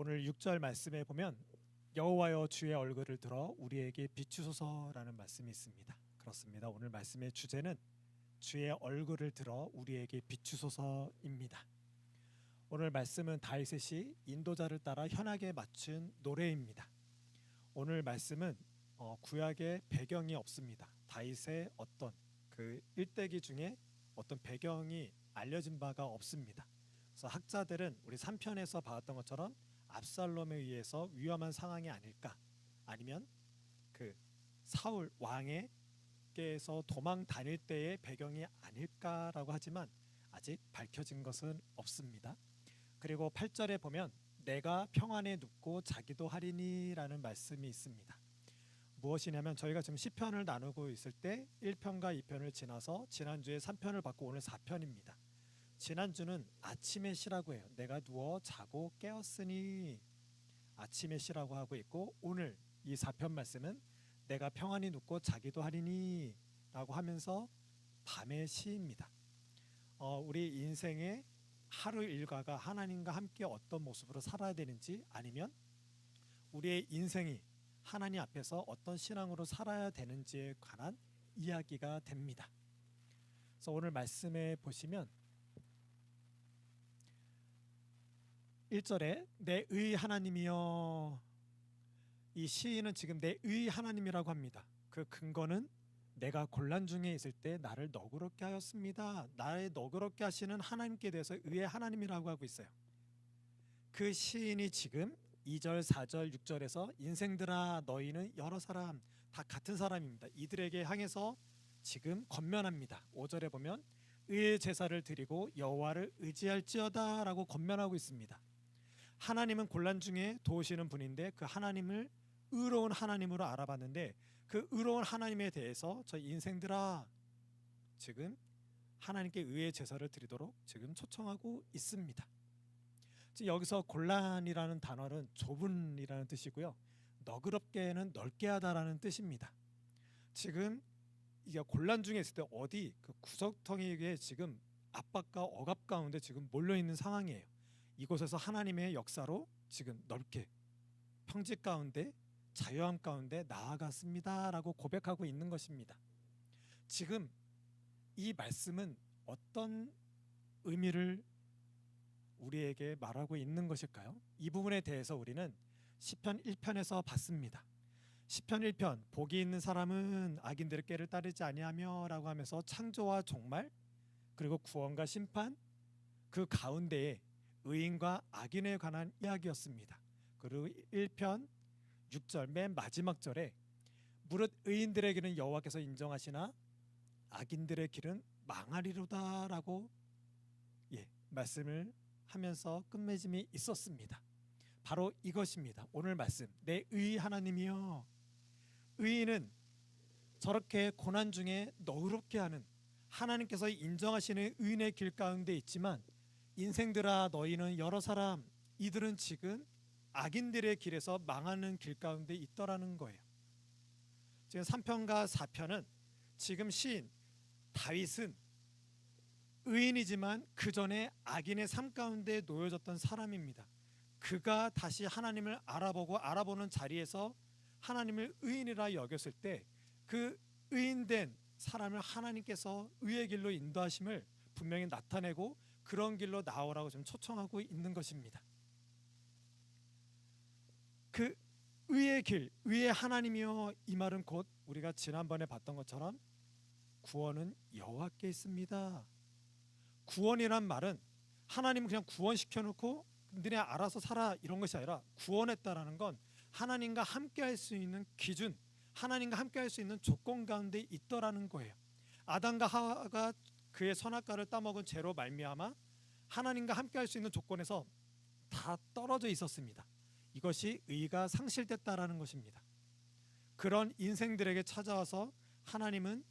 오늘 6절 말씀에 보면 여호와여 주의 얼굴을 들어 우리에게 비추소서라는 말씀이 있습니다. 그렇습니다. 오늘 말씀의 주제는 주의 얼굴을 들어 우리에게 비추소서입니다. 오늘 말씀은 다윗이 인도자를 따라 현악에 맞춘 노래입니다. 오늘 말씀은 어, 구약의 배경이 없습니다. 다윗의 어떤 그 일대기 중에 어떤 배경이 알려진 바가 없습니다. 그래서 학자들은 우리 3편에서 봤던 것처럼 압살롬에 의해서 위험한 상황이 아닐까 아니면 그 사울 왕에게서 도망 다닐 때의 배경이 아닐까라고 하지만 아직 밝혀진 것은 없습니다. 그리고 8절에 보면 내가 평안에 눕고 자기도 하리니라는 말씀이 있습니다. 무엇이냐면 저희가 지금 시편을 나누고 있을 때 1편과 2편을 지나서 지난주에 3편을 받고 오늘 4편입니다. 지난주는 아침의 시라고 해요. 내가 누워 자고 깨었으니 아침의 시라고 하고 있고 오늘 이 4편 말씀은 내가 평안히 눕고 자기도 하리니 라고 하면서 밤의 시입니다. 어, 우리 인생의 하루 일과가 하나님과 함께 어떤 모습으로 살아야 되는지 아니면 우리의 인생이 하나님 앞에서 어떤 신앙으로 살아야 되는지에 관한 이야기가 됩니다. 그래서 오늘 말씀에 보시면 1절에 내 의 하나님이여 이 시인은 지금 내 의 하나님이라고 합니다. 그 근거는 내가 곤란 중에 있을 때 나를 너그럽게 하였습니다. 나를 너그럽게 하시는 하나님께 대해서 의의 하나님이라고 하고 있어요. 그 시인이 지금 2절, 4절, 6절에서 인생들아 너희는 여러 사람 다 같은 사람입니다. 이들에게 향해서 지금 건면합니다. 5절에 보면 의의 제사를 드리고 여호와를 의지할지어다라고 건면하고 있습니다. 하나님은 곤란 중에 도우시는 분인데 그 하나님을 의로운 하나님으로 알아봤는데 그 의로운 하나님에 대해서 저희 인생들아 지금 하나님께 의의 제사를 드리도록 지금 초청하고 있습니다. 여기서 곤란이라는 단어는 좁은이라는 뜻이고요. 너그럽게는 넓게 하다라는 뜻입니다. 지금 이게 곤란 중에 있을 때 어디 그 구석텅이에 지금 압박과 억압 가운데 지금 몰려 있는 상황이에요. 이곳에서 하나님의 역사로 지금 넓게 평지 가운데 자유함 가운데 나아갔습니다라고 고백하고 있는 것입니다. 지금 이 말씀은 어떤 의미를 우리에게 말하고 있는 것일까요? 이 부분에 대해서 우리는 시편 1편에서 봤습니다. 시편 1편 복이 있는 사람은 악인들의 꾀를 따르지 아니하며라고 하면서 창조와 종말 그리고 구원과 심판 그 가운데에 의인과 악인에 관한 이야기였습니다. 그리고 1편 6절 맨 마지막 절에 무릇 의인들에게는 여호와께서 인정하시나 악인들의 길은 망하리로다라고 예, 말씀을 하면서 끝맺음이 있었습니다. 바로 이것입니다. 오늘 말씀. 내 의 하나님이여. 의인은 저렇게 고난 중에 너그럽게 하는 하나님께서 인정하시는 의인의 길 가운데 있지만 인생들아 너희는 여러 사람 이들은 지금 악인들의 길에서 망하는 길 가운데 있더라는 거예요. 지금 3편과 4편은 지금 시인 다윗은 의인이지만 그 전에 악인의 삶 가운데 놓여졌던 사람입니다. 그가 다시 하나님을 알아보고 알아보는 자리에서 하나님을 의인이라 여겼을 때 그 의인된 사람을 하나님께서 의의 길로 인도하심을 분명히 나타내고 그런 길로 나오라고 좀 초청하고 있는 것입니다. 그 의의 길, 의의 하나님이여 이 말은 곧 우리가 지난번에 봤던 것처럼 구원은 여호와께 있습니다. 구원이란 말은 하나님은 그냥 구원시켜 놓고 너네 알아서 살아 이런 것이 아니라 구원했다라는 건 하나님과 함께 할 수 있는 기준, 하나님과 함께 할 수 있는 조건 가운데 있더라는 거예요. 아담과 하와가 그의 선악과를 따먹은 죄로 말미암아 하나님과 함께 할 수 있는 조건에서 다 떨어져 있었습니다. 이것이 의가 상실됐다라는 것입니다. 그런 인생들에게 찾아와서 하나님은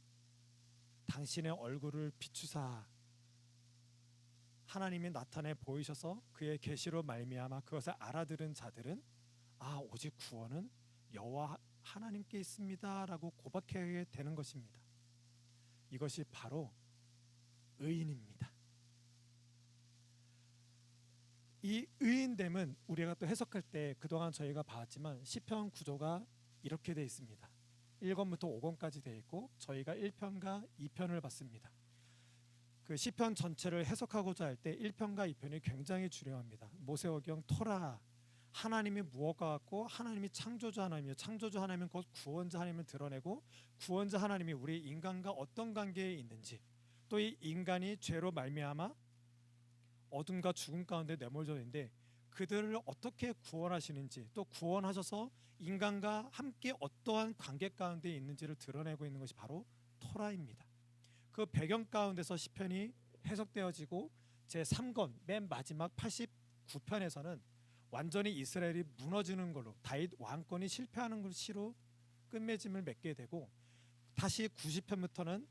당신의 얼굴을 비추사 하나님이 나타내 보이셔서 그의 계시로 말미암아 그것을 알아들은 자들은 아 오직 구원은 여호와 하나님께 있습니다라고 고백하게 되는 것입니다. 이것이 바로 의인입니다. 이 의인됨은 우리가 또 해석할 때 그동안 저희가 봐왔지만 시편 구조가 이렇게 돼 있습니다. 1권부터 5권까지 돼 있고 저희가 1편과 2편을 봤습니다. 그 시편 전체를 해석하고자 할 때 1편과 2편이 굉장히 중요합니다. 모세오경 토라 하나님이 무엇과 같고 하나님이 창조주 하나님이요 창조주 하나님은 곧 구원자 하나님을 드러내고 구원자 하나님이 우리 인간과 어떤 관계에 있는지 또 이 인간이 죄로 말미암아 어둠과 죽음 가운데 내몰려 있는데 그들을 어떻게 구원하시는지 또 구원하셔서 인간과 함께 어떠한 관계 가운데 있는지를 드러내고 있는 것이 바로 토라입니다. 그 배경 가운데서 시편이 해석되어지고 제 3권 맨 마지막 89편에서는 완전히 이스라엘이 무너지는 걸로 다윗 왕권이 실패하는 걸 시로 끝맺음을 맺게 되고 다시 90편부터는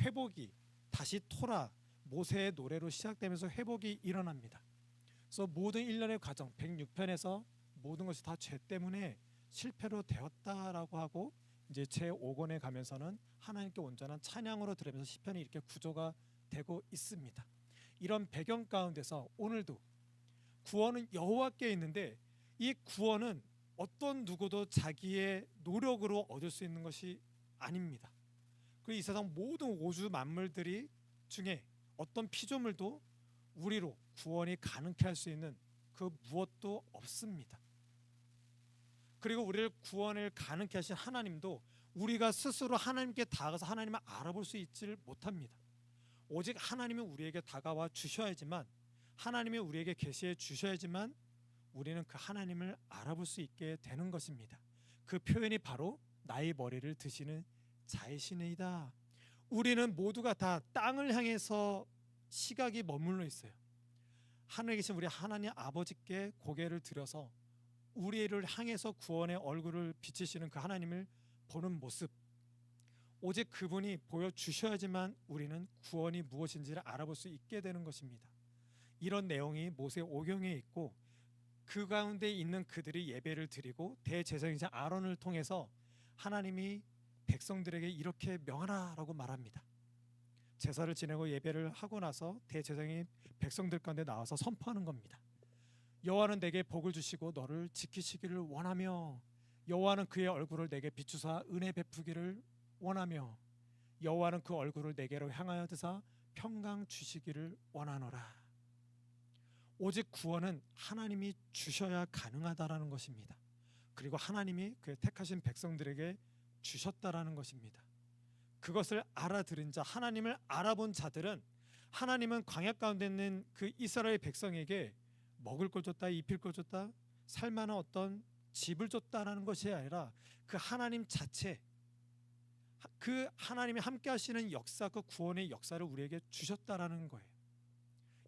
회복이 다시 토라 모세의 노래로 시작되면서 회복이 일어납니다. 그래서 모든 일련의 과정 106편에서 모든 것이 다 죄 때문에 실패로 되었다라고 하고 이제 제 5권에 가면서는 하나님께 온전한 찬양으로 들으면서 시편이 이렇게 구조가 되고 있습니다. 이런 배경 가운데서 오늘도 구원은 여호와께 있는데 이 구원은 어떤 누구도 자기의 노력으로 얻을 수 있는 것이 아닙니다. 그리고 이 세상 모든 오주 만물들이 중에 어떤 피조물도 우리로 구원이 가능케 할 수 있는 그 무엇도 없습니다. 그리고 우리를 구원을 가능케 하신 하나님도 우리가 스스로 하나님께 다가가서 하나님을 알아볼 수 있지를 못합니다. 오직 하나님이 우리에게 다가와 주셔야지만 하나님이 우리에게 계시해 주셔야지만 우리는 그 하나님을 알아볼 수 있게 되는 것입니다. 그 표현이 바로 나의 머리를 드시는 자이시니이다. 우리는 모두가 다 땅을 향해서 시각이 머물러 있어요. 하늘에 계신 우리 하나님 아버지께 고개를 들여서 우리를 향해서 구원의 얼굴을 비치시는 그 하나님을 보는 모습. 오직 그분이 보여 주셔야지만 우리는 구원이 무엇인지를 알아볼 수 있게 되는 것입니다. 이런 내용이 모세 오경에 있고 그 가운데 있는 그들이 예배를 드리고 대제사장이자 아론을 통해서 하나님이 백성들에게 이렇게 명하라라고 말합니다. 제사를 지내고 예배를 하고 나서 대제사장이 백성들 가운데 나와서 선포하는 겁니다. 여호와는 내게 복을 주시고 너를 지키시기를 원하며 여호와는 그의 얼굴을 내게 비추사 은혜 베푸기를 원하며 여호와는 그 얼굴을 내게로 향하여 드사 평강 주시기를 원하노라. 오직 구원은 하나님이 주셔야 가능하다라는 것입니다. 그리고 하나님이 그 택하신 백성들에게 주셨다라는 것입니다. 그것을 알아들은 자, 하나님을 알아본 자들은 하나님은 광야 가운데 있는 그 이스라엘 백성에게 먹을 걸 줬다, 입힐 걸 줬다, 살 만한 어떤 집을 줬다라는 것이 아니라 그 하나님 자체, 그 하나님이 함께 하시는 역사, 그 구원의 역사를 우리에게 주셨다라는 거예요.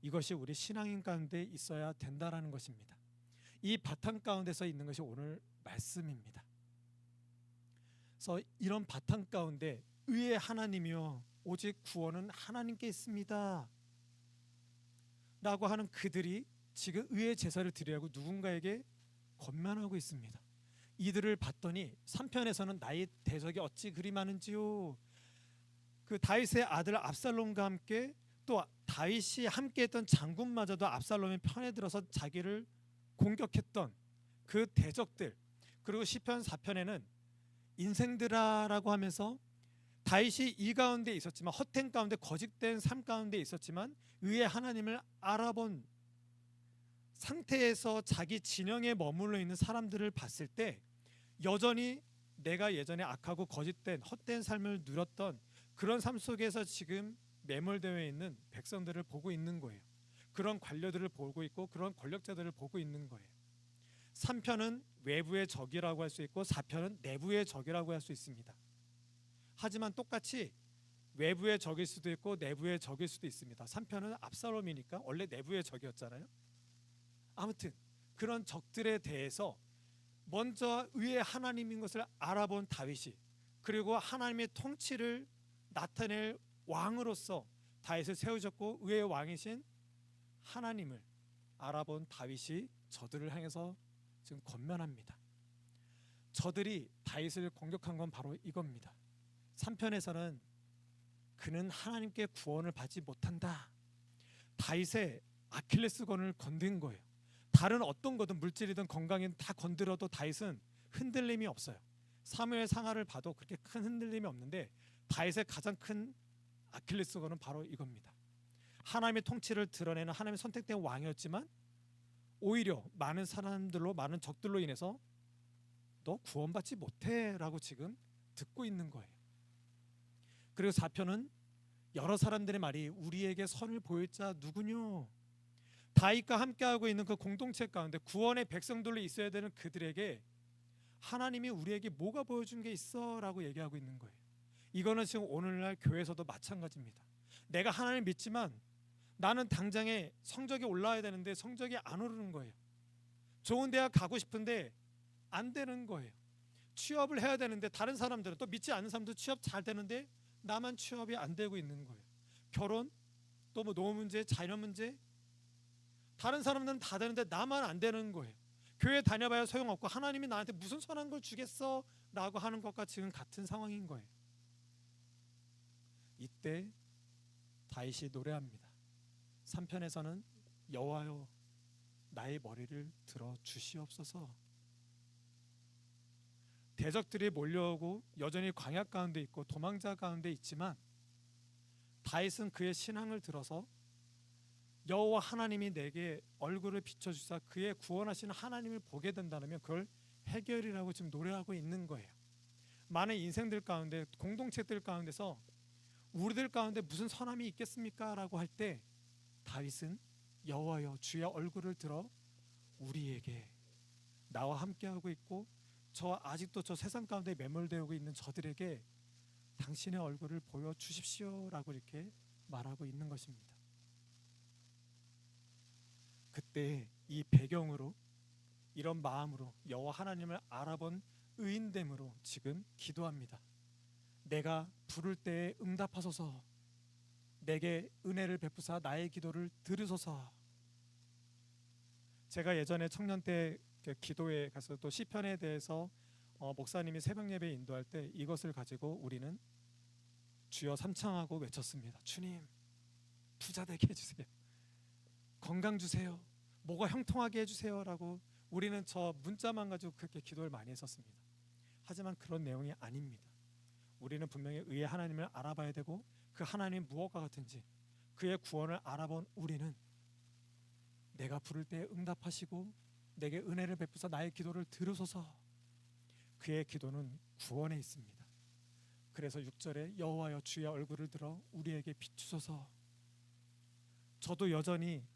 이것이 우리 신앙인 가운데 있어야 된다라는 것입니다. 이 바탕 가운데서 있는 것이 오늘 말씀입니다. 그래서 이런 바탕 가운데 의의 하나님이요 오직 구원은 하나님께 있습니다. 라고 하는 그들이 지금 의의 제사를 드리라고 누군가에게 권면하고 있습니다. 이들을 봤더니 3편에서는 나의 대적이 어찌 그리 많은지요. 그 다윗의 아들 압살롬과 함께 또 다윗이 함께했던 장군마저도 압살롬의 편에 들어서 자기를 공격했던 그 대적들 그리고 시편 4편에는 인생들아라고 하면서 다윗이 이 가운데 있었지만 허행 가운데 거짓된 삶 가운데 있었지만 의의 하나님을 알아본 상태에서 자기 진영에 머물러 있는 사람들을 봤을 때 여전히 내가 예전에 악하고 거짓된 헛된 삶을 누렸던 그런 삶 속에서 지금 매몰되어 있는 백성들을 보고 있는 거예요. 그런 관료들을 보고 있고 그런 권력자들을 보고 있는 거예요. 3편은 외부의 적이라고 할 수 있고 4편은 내부의 적이라고 할 수 있습니다. 하지만 똑같이 외부의 적일 수도 있고 내부의 적일 수도 있습니다. 3편은 압살롬이니까 원래 내부의 적이었잖아요. 아무튼 그런 적들에 대해서 먼저 의의 하나님인 것을 알아본 다윗이 그리고 하나님의 통치를 나타낼 왕으로서 다윗을 세우셨고 의의 왕이신 하나님을 알아본 다윗이 저들을 향해서 지금 권면합니다. 저들이 다윗을 공격한 건 바로 이겁니다. 3편에서는 그는 하나님께 구원을 받지 못한다. 다윗의 아킬레스건을 건든 거예요. 다른 어떤 거든 물질이든 건강이든 다 건드려도 다윗은 흔들림이 없어요. 사무엘 상하를 봐도 그렇게 큰 흔들림이 없는데 다윗의 가장 큰 아킬레스건은 바로 이겁니다. 하나님의 통치를 드러내는 하나님의 선택된 왕이었지만 오히려 많은 사람들로 많은 적들로 인해서 너 구원받지 못해라고 지금 듣고 있는 거예요. 그리고 4편은 여러 사람들의 말이 우리에게 선을 보일 자 누구뇨? 다윗과 함께하고 있는 그 공동체 가운데 구원의 백성들로 있어야 되는 그들에게 하나님이 우리에게 뭐가 보여준 게 있어라고 얘기하고 있는 거예요. 이거는 지금 오늘날 교회에서도 마찬가지입니다. 내가 하나님 믿지만 나는 당장에 성적이 올라와야 되는데 성적이 안 오르는 거예요. 좋은 대학 가고 싶은데 안 되는 거예요. 취업을 해야 되는데 다른 사람들은 또 믿지 않는 사람들 취업 잘 되는데 나만 취업이 안 되고 있는 거예요. 결혼 또 뭐 노후 문제, 자녀 문제 다른 사람들은 다 되는데 나만 안 되는 거예요. 교회 다녀봐야 소용없고 하나님이 나한테 무슨 선한 걸 주겠어라고 하는 것과 지금 같은 상황인 거예요. 이때 다윗이 노래합니다. 3편에서는 여호와여 나의 머리를 들어 주시옵소서. 대적들이 몰려오고 여전히 광야 가운데 있고 도망자 가운데 있지만 다윗은 그의 신앙을 들어서 여호와 하나님이 내게 얼굴을 비춰 주사 그의 구원하시는 하나님을 보게 된다면 그걸 해결이라고 지금 노래하고 있는 거예요. 많은 인생들 가운데 공동체들 가운데서 우리들 가운데 무슨 선함이 있겠습니까라고 할때 다윗은 여호와여 주의 얼굴을 들어 우리에게 나와 함께하고 있고 저 아직도 저 세상 가운데 매몰되고 있는 저들에게 당신의 얼굴을 보여 주십시오라고 이렇게 말하고 있는 것입니다. 그때 이 배경으로 이런 마음으로 여호와 하나님을 알아본 의인됨으로 지금 기도합니다. 내가 부를 때에 응답하소서. 내게 은혜를 베푸사 나의 기도를 들으소서. 제가 예전에 청년 때 기도에 가서 또 시편에 대해서 어, 목사님이 새벽 예배 인도할 때 이것을 가지고 우리는 주여 삼창하고 외쳤습니다. 주님 부자 되게 해주세요. 건강 주세요. 뭐가 형통하게 해주세요라고 우리는 저 문자만 가지고 그렇게 기도를 많이 했었습니다. 하지만 그런 내용이 아닙니다. 우리는 분명히 의의 하나님을 알아봐야 되고 그 하나님 무엇과 같은지 그의 구원을 알아본 우리는 내가 부를 때 응답하시고 내게 은혜를 베푸사 나의 기도를 들으소서 그의 기도는 구원에 있습니다. 그래서 6절에 여호와여 주의 얼굴을 들어 우리에게 비추소서 저도 여전히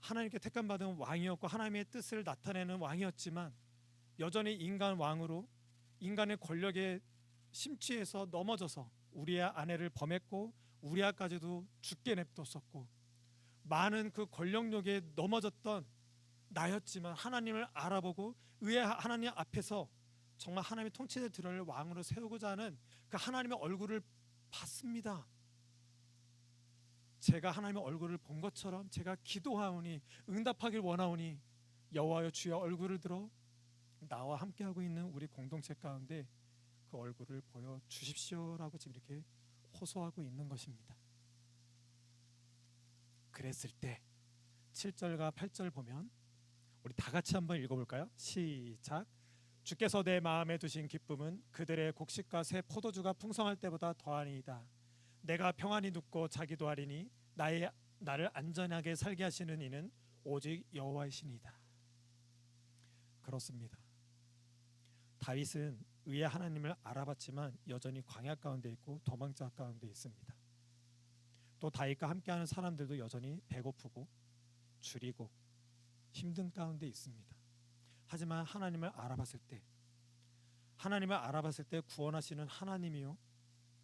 하나님께 택감 받은 왕이었고 하나님의 뜻을 나타내는 왕이었지만 여전히 인간 왕으로 인간의 권력에 심취해서 넘어져서 우리의 아내를 범했고 우리아까지도 죽게 냅뒀었고 많은 그 권력력에 넘어졌던 나였지만 하나님을 알아보고 의의 하나님 앞에서 정말 하나님의 통치를 드러낼 왕으로 세우고자 하는 그 하나님의 얼굴을 봤습니다. 제가 하나님의 얼굴을 본 것처럼 제가 기도하오니 응답하길 원하오니 여호와여 주의 얼굴을 들어 나와 함께하고 있는 우리 공동체 가운데 그 얼굴을 보여 주십시오라고 지금 이렇게 호소하고 있는 것입니다. 그랬을 때 7절과 8절 보면 우리 다 같이 한번 읽어볼까요? 시작. 주께서 내 마음에 두신 기쁨은 그들의 곡식과 새 포도주가 풍성할 때보다 더하니이다. 내가 평안히 눕고 자기도 하리니 나의 나를 안전하게 살게 하시는 이는 오직 여호와이시니이다. 그렇습니다. 다윗은 의의 하나님을 알아봤지만 여전히 광야 가운데 있고 도망자 가운데 있습니다. 또 다윗과 함께하는 사람들도 여전히 배고프고 줄이고 힘든 가운데 있습니다. 하지만 하나님을 알아봤을 때 하나님을 알아봤을 때 구원하시는 하나님이요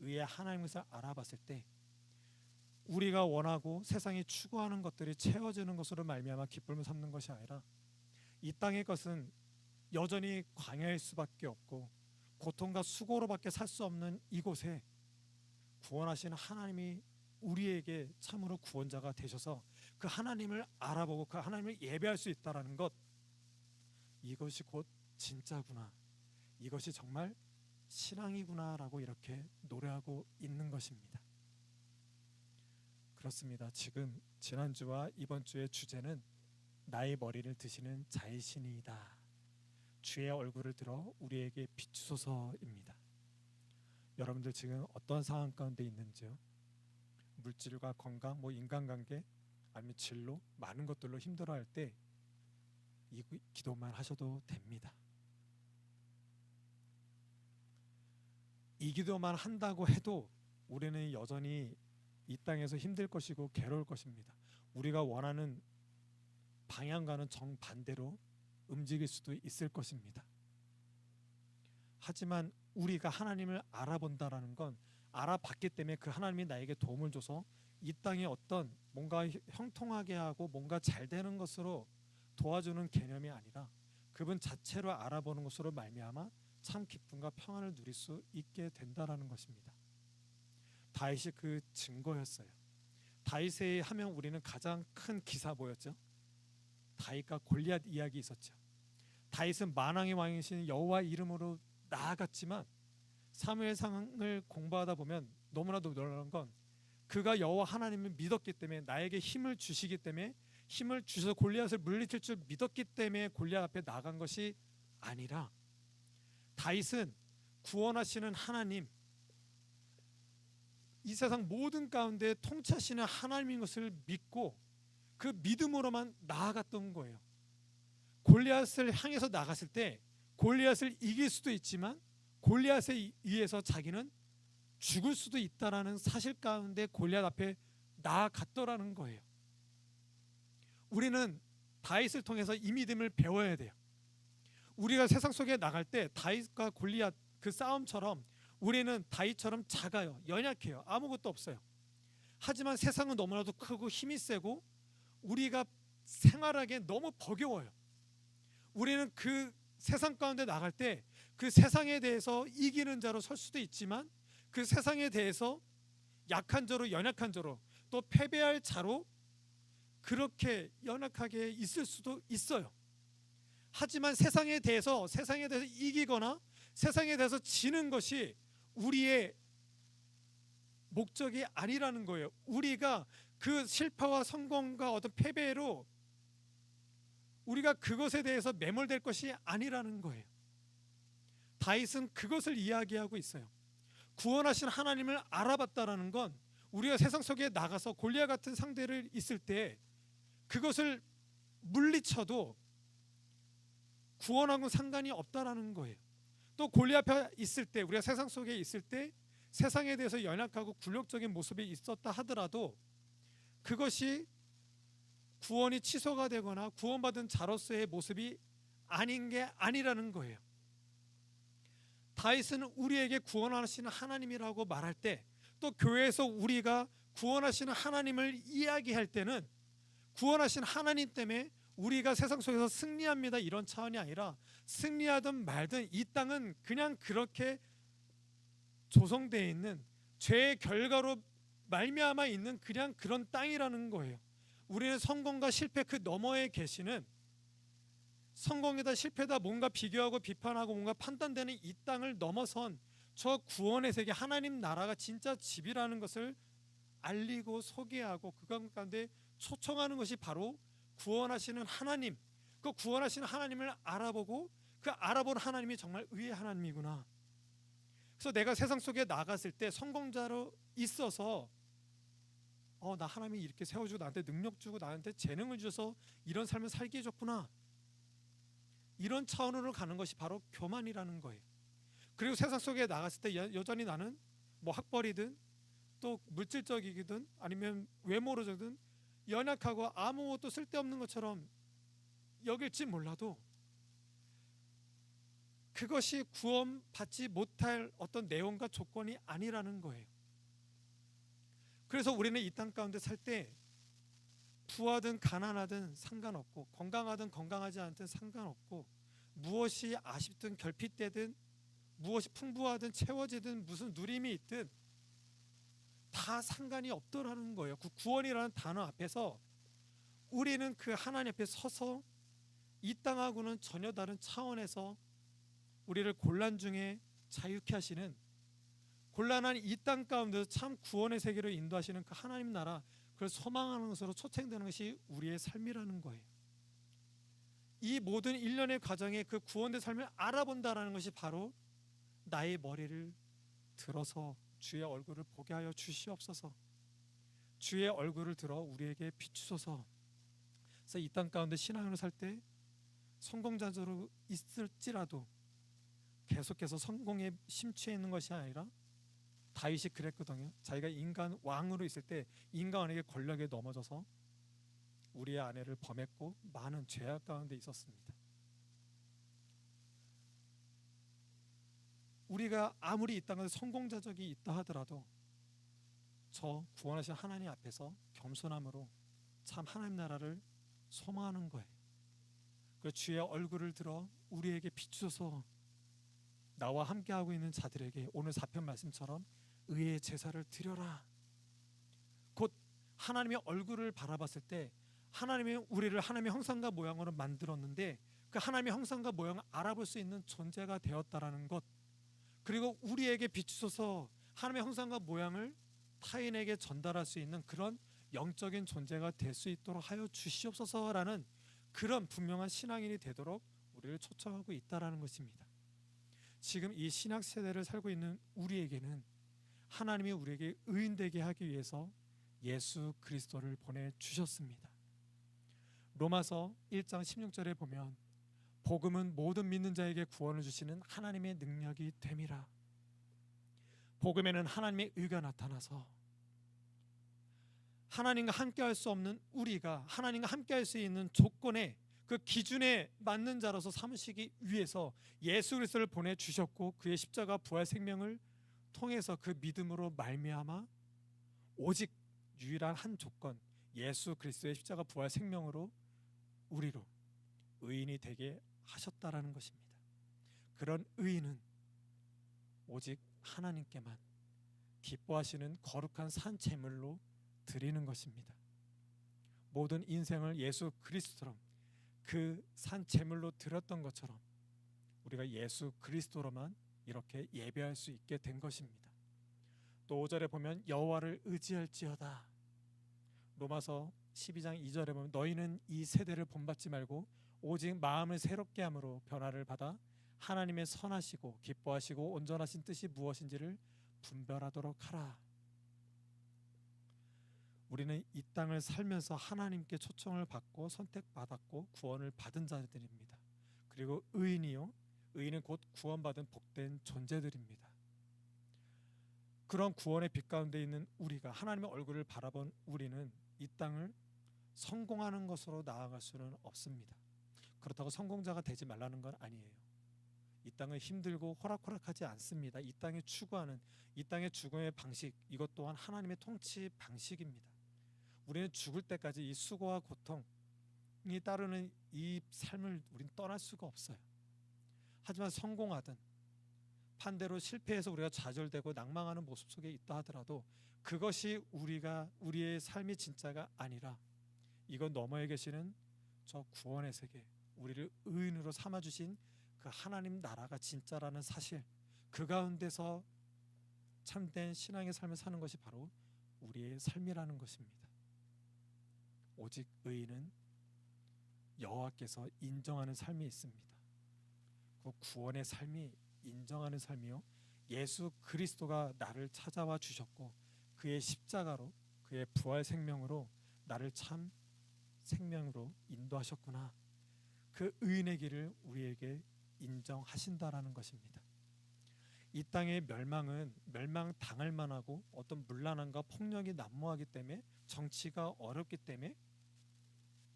의의 하나님을 알아봤을 때 우리가 원하고 세상이 추구하는 것들이 채워지는 것으로 말미암아 기쁨을 삼는 것이 아니라 이 땅의 것은 여전히 광야일 수밖에 없고 고통과 수고로밖에 살 수 없는 이곳에 구원하시는 하나님이 우리에게 참으로 구원자가 되셔서 그 하나님을 알아보고 그 하나님을 예배할 수 있다라는 것 이것이 곧 진짜구나 이것이 정말 신앙이구나라고 이렇게 노래하고 있는 것입니다. 그렇습니다. 지금 지난주와 이번 주의 주제는 나의 머리를 드시는 자이시니이다. 주의 얼굴을 들어 우리에게 비추소서입니다. 여러분들 지금 어떤 상황 가운데 있는지요? 물질과 건강, 뭐 인간관계, 아니면 진로 많은 것들로 힘들어할 때 이 기도만 하셔도 됩니다. 이 기도만 한다고 해도 우리는 여전히 이 땅에서 힘들 것이고 괴로울 것입니다. 우리가 원하는 방향과는 정반대로 움직일 수도 있을 것입니다. 하지만 우리가 하나님을 알아본다라는 건 알아봤기 때문에 그 하나님이 나에게 도움을 줘서 이 땅에 어떤 뭔가 형통하게 하고 뭔가 잘 되는 것으로 도와주는 개념이 아니라 그분 자체로 알아보는 것으로 말미암아 참 기쁨과 평안을 누릴 수 있게 된다라는 것입니다. 다윗이 그 증거였어요. 다윗의 하면 우리는 가장 큰 기사 뭐였죠? 다윗과 골리앗 이야기 있었죠. 다윗은 만왕의 왕이신 여호와 이름으로 나아갔지만 사무엘상을 공부하다 보면 너무나도 놀라운 건 그가 여호와 하나님을 믿었기 때문에 나에게 힘을 주시기 때문에 힘을 주셔서 골리앗을 물리칠 줄 믿었기 때문에 골리앗 앞에 나간 것이 아니라 다윗은 구원하시는 하나님 이 세상 모든 가운데 통치하시는 하나님인 것을 믿고 그 믿음으로만 나아갔던 거예요. 골리앗을 향해서 나갔을 때 골리앗을 이길 수도 있지만 골리앗에 의해서 자기는 죽을 수도 있다라는 사실 가운데 골리앗 앞에 나아갔더라는 거예요. 우리는 다윗을 통해서 이 믿음을 배워야 돼요. 우리가 세상 속에 나갈 때 다윗과 골리앗 그 싸움처럼 우리는 다윗처럼 작아요. 연약해요. 아무것도 없어요. 하지만 세상은 너무나도 크고 힘이 세고 우리가 생활하기에 너무 버거워요. 우리는 그 세상 가운데 나갈 때 그 세상에 대해서 이기는 자로 설 수도 있지만 그 세상에 대해서 약한 자로 연약한 자로 또 패배할 자로 그렇게 연약하게 있을 수도 있어요. 하지만 세상에 대해서 세상에 대해서 이기거나 세상에 대해서 지는 것이 우리의 목적이 아니라는 거예요. 우리가 그 실패와 성공과 어떤 패배로 우리가 그것에 대해서 매몰될 것이 아니라는 거예요. 다윗은 그것을 이야기하고 있어요. 구원하신 하나님을 알아봤다라는 건 우리가 세상 속에 나가서 골리앗 같은 상대를 있을 때 그것을 물리쳐도 구원하고 상관이 없다라는 거예요. 또 골리앗 앞에 있을 때 우리가 세상 속에 있을 때 세상에 대해서 연약하고 굴욕적인 모습이 있었다 하더라도 그것이 구원이 취소가 되거나 구원받은 자로서의 모습이 아닌 게 아니라는 거예요. 다윗은 우리에게 구원하시는 하나님이라고 말할 때 또 교회에서 우리가 구원하시는 하나님을 이야기할 때는 구원하신 하나님 때문에 우리가 세상 속에서 승리합니다 이런 차원이 아니라 승리하든 말든 이 땅은 그냥 그렇게 조성되어 있는 죄의 결과로 말미암아 있는 그냥 그런 땅이라는 거예요. 우리는 성공과 실패 그 너머에 계시는 성공이다 실패다 뭔가 비교하고 비판하고 뭔가 판단되는 이 땅을 넘어선 저 구원의 세계 하나님 나라가 진짜 집이라는 것을 알리고 소개하고 그 가운데 초청하는 것이 바로 구원하시는 하나님 그 구원하시는 하나님을 알아보고 그 알아본 하나님이 정말 의의 하나님이구나 그래서 내가 세상 속에 나갔을 때 성공자로 있어서 어 나 하나님이 이렇게 세워주고 나한테 능력 주고 나한테 재능을 주셔서 이런 삶을 살게 해줬구나 이런 차원으로 가는 것이 바로 교만이라는 거예요. 그리고 세상 속에 나갔을 때 여- 여전히 나는 뭐 학벌이든 또 물질적이든 아니면 외모로든 연약하고 아무것도 쓸데없는 것처럼 여길지 몰라도 그것이 구원받지 못할 어떤 내용과 조건이 아니라는 거예요. 그래서 우리는 이 땅 가운데 살 때 부하든 가난하든 상관없고 건강하든 건강하지 않든 상관없고 무엇이 아쉽든 결핍되든 무엇이 풍부하든 채워지든 무슨 누림이 있든 다 상관이 없더라는 거예요. 그 구원이라는 단어 앞에서 우리는 그 하나님 앞에 서서 이 땅하고는 전혀 다른 차원에서 우리를 곤란 중에 자유케 하시는 곤란한 이 땅 가운데서 참 구원의 세계로 인도하시는 그 하나님 나라 그걸 소망하는 것으로 초청되는 것이 우리의 삶이라는 거예요. 이 모든 일련의 과정에 그 구원의 삶을 알아본다라는 것이 바로 나의 머리를 들어서 주의 얼굴을 보게 하여 주시옵소서. 주의 얼굴을 들어 우리에게 비추소서. 그래서 이 땅 가운데 신앙으로 살 때 성공자로 있을지라도 계속해서 성공에 심취해 있는 것이 아니라 다윗이 그랬거든요. 자기가 인간 왕으로 있을 때 인간에게 권력에 넘어져서 우리의 아내를 범했고 많은 죄악 가운데 있었습니다. 우리가 아무리 이 땅에서 성공자적이 있다 하더라도 저 구원하신 하나님 앞에서 겸손함으로 참 하나님 나라를 소망하는 거예요. 그 주의 얼굴을 들어 우리에게 비추소서 나와 함께하고 있는 자들에게 오늘 사편 말씀처럼 의의 제사를 드려라. 곧 하나님의 얼굴을 바라봤을 때 하나님이 우리를 하나님의 형상과 모양으로 만들었는데 그 하나님의 형상과 모양을 알아볼 수 있는 존재가 되었다라는 것 그리고 우리에게 비추소서 하나님의 형상과 모양을 타인에게 전달할 수 있는 그런 영적인 존재가 될 수 있도록 하여 주시옵소서라는 그런 분명한 신앙인이 되도록 우리를 초청하고 있다라는 것입니다. 지금 이 신학 세대를 살고 있는 우리에게는 하나님이 우리에게 의인 되게 하기 위해서 예수 그리스도를 보내 주셨습니다. 로마서 1장 16절에 보면 복음은 모든 믿는 자에게 구원을 주시는 하나님의 능력이 됨이라. 복음에는 하나님의 의가 나타나서 하나님과 함께 할 수 없는 우리가 하나님과 함께 할 수 있는 조건에 그 기준에 맞는 자로서 삼으시기 위해서 예수 그리스도를 보내 주셨고 그의 십자가 부활 생명을 통해서 그 믿음으로 말미암아 오직 유일한 한 조건 예수 그리스도의 십자가 부활 생명으로 우리로 의인이 되게 하셨다라는 것입니다. 그런 의인은 오직 하나님께만 기뻐하시는 거룩한 산 제물로 드리는 것입니다. 모든 인생을 예수 그리스도처럼 그 산 제물로 드렸던 것처럼 우리가 예수 그리스도로만 이렇게 예배할 수 있게 된 것입니다. 또 5절에 보면 여호와를 의지할지어다. 로마서 12장 2절에 보면 너희는 이 세대를 본받지 말고 오직 마음을 새롭게 함으로 변화를 받아 하나님의 선하시고 기뻐하시고 온전하신 뜻이 무엇인지를 분별하도록 하라. 우리는 이 땅을 살면서 하나님께 초청을 받고 선택받았고 구원을 받은 자들입니다. 그리고 의인이요, 의인은 곧 구원받은 복된 존재들입니다. 그런 구원의 빛 가운데 있는 우리가 하나님의 얼굴을 바라본 우리는 이 땅을 성공하는 것으로 나아갈 수는 없습니다. 그렇다고 성공자가 되지 말라는 건 아니에요. 이 땅은 힘들고 호락호락하지 않습니다. 이 땅에 추구하는 이 땅의 죽음의 방식 이것 또한 하나님의 통치 방식입니다. 우리는 죽을 때까지 이 수고와 고통이 따르는 이 삶을 우리는 떠날 수가 없어요. 하지만 성공하든 반대로 실패해서 우리가 좌절되고 낭망하는 모습 속에 있다 하더라도 그것이 우리가 우리의 삶이 진짜가 아니라 이건 너머에 계시는 저 구원의 세계 우리를 의인으로 삼아 주신 그 하나님 나라가 진짜라는 사실 그 가운데서 참된 신앙의 삶을 사는 것이 바로 우리의 삶이라는 것입니다. 오직 의인은 여호와께서 인정하는 삶이 있습니다. 그 구원의 삶이 인정하는 삶이요. 예수 그리스도가 나를 찾아와 주셨고 그의 십자가로 그의 부활 생명으로 나를 참 생명으로 인도하셨구나. 그 의인의 길을 우리에게 인정하신다라는 것입니다. 이 땅의 멸망은 멸망 당할 만하고 어떤 문란함과 폭력이 난무하기 때문에 정치가 어렵기 때문에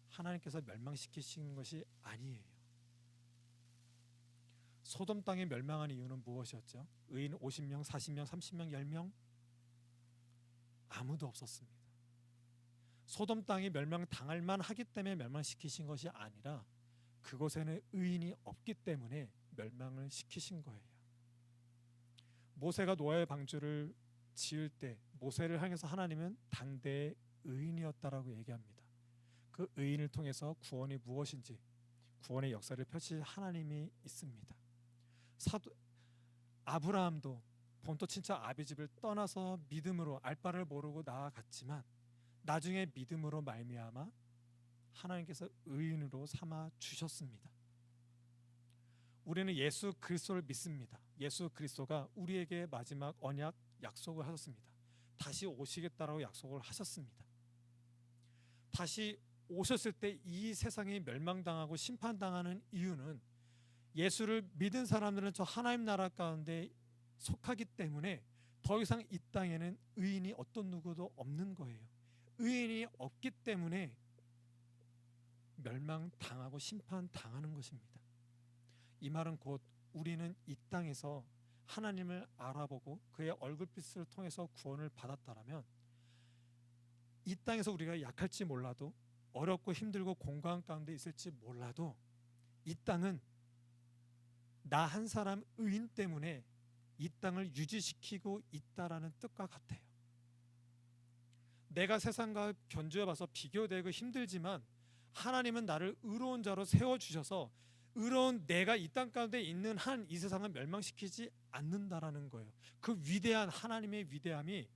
하나님께서 멸망시키시는 것이 아니에요. 소돔 땅에 멸망한 이유는 무엇이었죠? 의인 50명, 40명, 30명, 10명 아무도 없었습니다. 소돔 땅이 멸망 당할 만하기 때문에 멸망시키신 것이 아니라 그곳에는 의인이 없기 때문에 멸망을 시키신 거예요. 모세가 노아의 방주를 지을 때 모세를 향해서 하나님은 당대의 의인이었다라고 얘기합니다. 그 의인을 통해서 구원이 무엇인지 구원의 역사를 펼칠 하나님이 있습니다. 사도 아브라함도 본토 친척 아비 집을 떠나서 믿음으로 알바를 모르고 나아갔지만 나중에 믿음으로 말미암아 하나님께서 의인으로 삼아 주셨습니다. 우리는 예수 그리스도를 믿습니다. 예수 그리스도가 우리에게 마지막 언약 약속을 하셨습니다. 다시 오시겠다라고 약속을 하셨습니다. 다시 오셨을 때 이 세상이 멸망당하고 심판당하는 이유는 예수를 믿은 사람들은 저 하나님 나라 가운데 속하기 때문에 더 이상 이 땅에는 의인이 어떤 누구도 없는 거예요. 의인이 없기 때문에 멸망당하고 심판당하는 것입니다. 이 말은 곧 우리는 이 땅에서 하나님을 알아보고 그의 얼굴빛을 통해서 구원을 받았다라면 이 땅에서 우리가 약할지 몰라도 어렵고 힘들고 공고한 가운데 있을지 몰라도 이 땅은 나 한 사람 의인 때문에 이 땅을 유지시키고 있다라는 뜻과 같아요. 내가 세상과 견주해 봐서 비교되고 힘들지만 하나님은 나를 의로운 자로 세워 주셔서 의로운 내가 이 땅 가운데 있는 한 이 세상을 멸망시키지 않는다라는 거예요. 그 위대한 하나님의 위대함이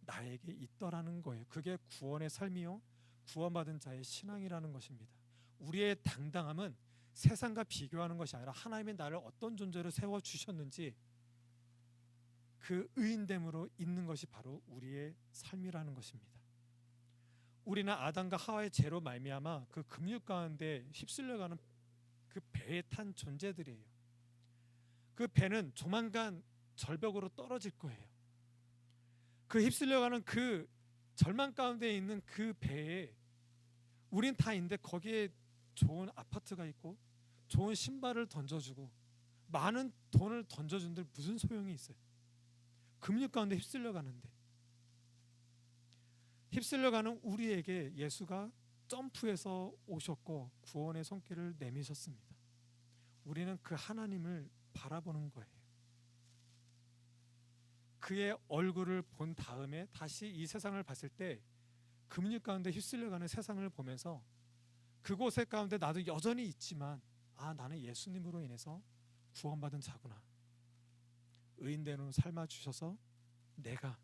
나에게 있더라는 거예요. 그게 구원의 삶이요. 구원받은 자의 신앙이라는 것입니다. 우리의 당당함은 세상과 비교하는 것이 아니라 하나님의 나를 어떤 존재로 세워 주셨는지 그 의인됨으로 있는 것이 바로 우리의 삶이라는 것입니다. 우리는 아담과 하와의 죄로 말미암아 그 금육 가운데 휩쓸려가는 그 배에 탄 존재들이에요. 그 배는 조만간 절벽으로 떨어질 거예요. 그 휩쓸려가는 그 절망 가운데 있는 그 배에 우린 다 있는데 거기에 좋은 아파트가 있고 좋은 신발을 던져주고 많은 돈을 던져준들 무슨 소용이 있어요? 금육 가운데 휩쓸려 가는데 휩쓸려 가는 우리에게 예수가 점프해서 오셨고 구원의 손길을 내미셨습니다. 우리는 그 하나님을 바라보는 거예요. 그의 얼굴을 본 다음에 다시 이 세상을 봤을 때 금육 가운데 휩쓸려가는 세상을 보면서 그곳의 가운데 나도 여전히 있지만 아 나는 예수님으로 인해서 구원받은 자구나. 의인되는 삶아 주셔서 내가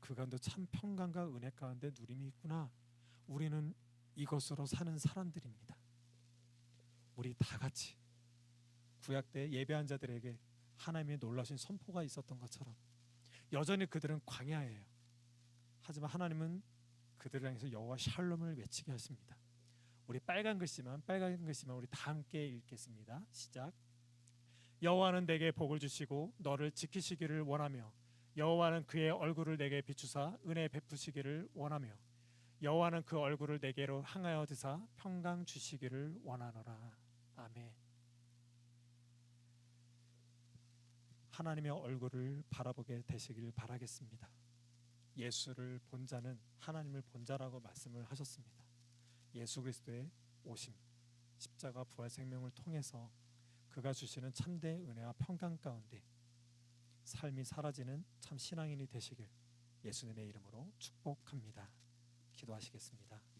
그 가운데 참 평강과 은혜 가운데 누림이 있구나. 우리는 이것으로 사는 사람들입니다. 우리 다 같이 구약 때 예배한 자들에게 하나님의 놀라신 선포가 있었던 것처럼 여전히 그들은 광야예요. 하지만 하나님은 그들을 향해서 여호와 샬롬을 외치게 하십니다. 우리 빨간 글씨만 빨간 글씨만 우리 다 함께 읽겠습니다. 시작. 여호와는 내게 복을 주시고 너를 지키시기를 원하며 여호와는 그의 얼굴을 내게 비추사 은혜 베푸시기를 원하며 여호와는 그 얼굴을 내게로 향하여 드사 평강 주시기를 원하노라. 아멘. 하나님의 얼굴을 바라보게 되시길 바라겠습니다. 예수를 본 자는 하나님을 본 자라고 말씀을 하셨습니다. 예수 그리스도의 오심, 십자가 부활 생명을 통해서 그가 주시는 참된 은혜와 평강 가운데 삶이 사라지는 참 신앙인이 되시길 예수님의 이름으로 축복합니다. 기도하시겠습니다.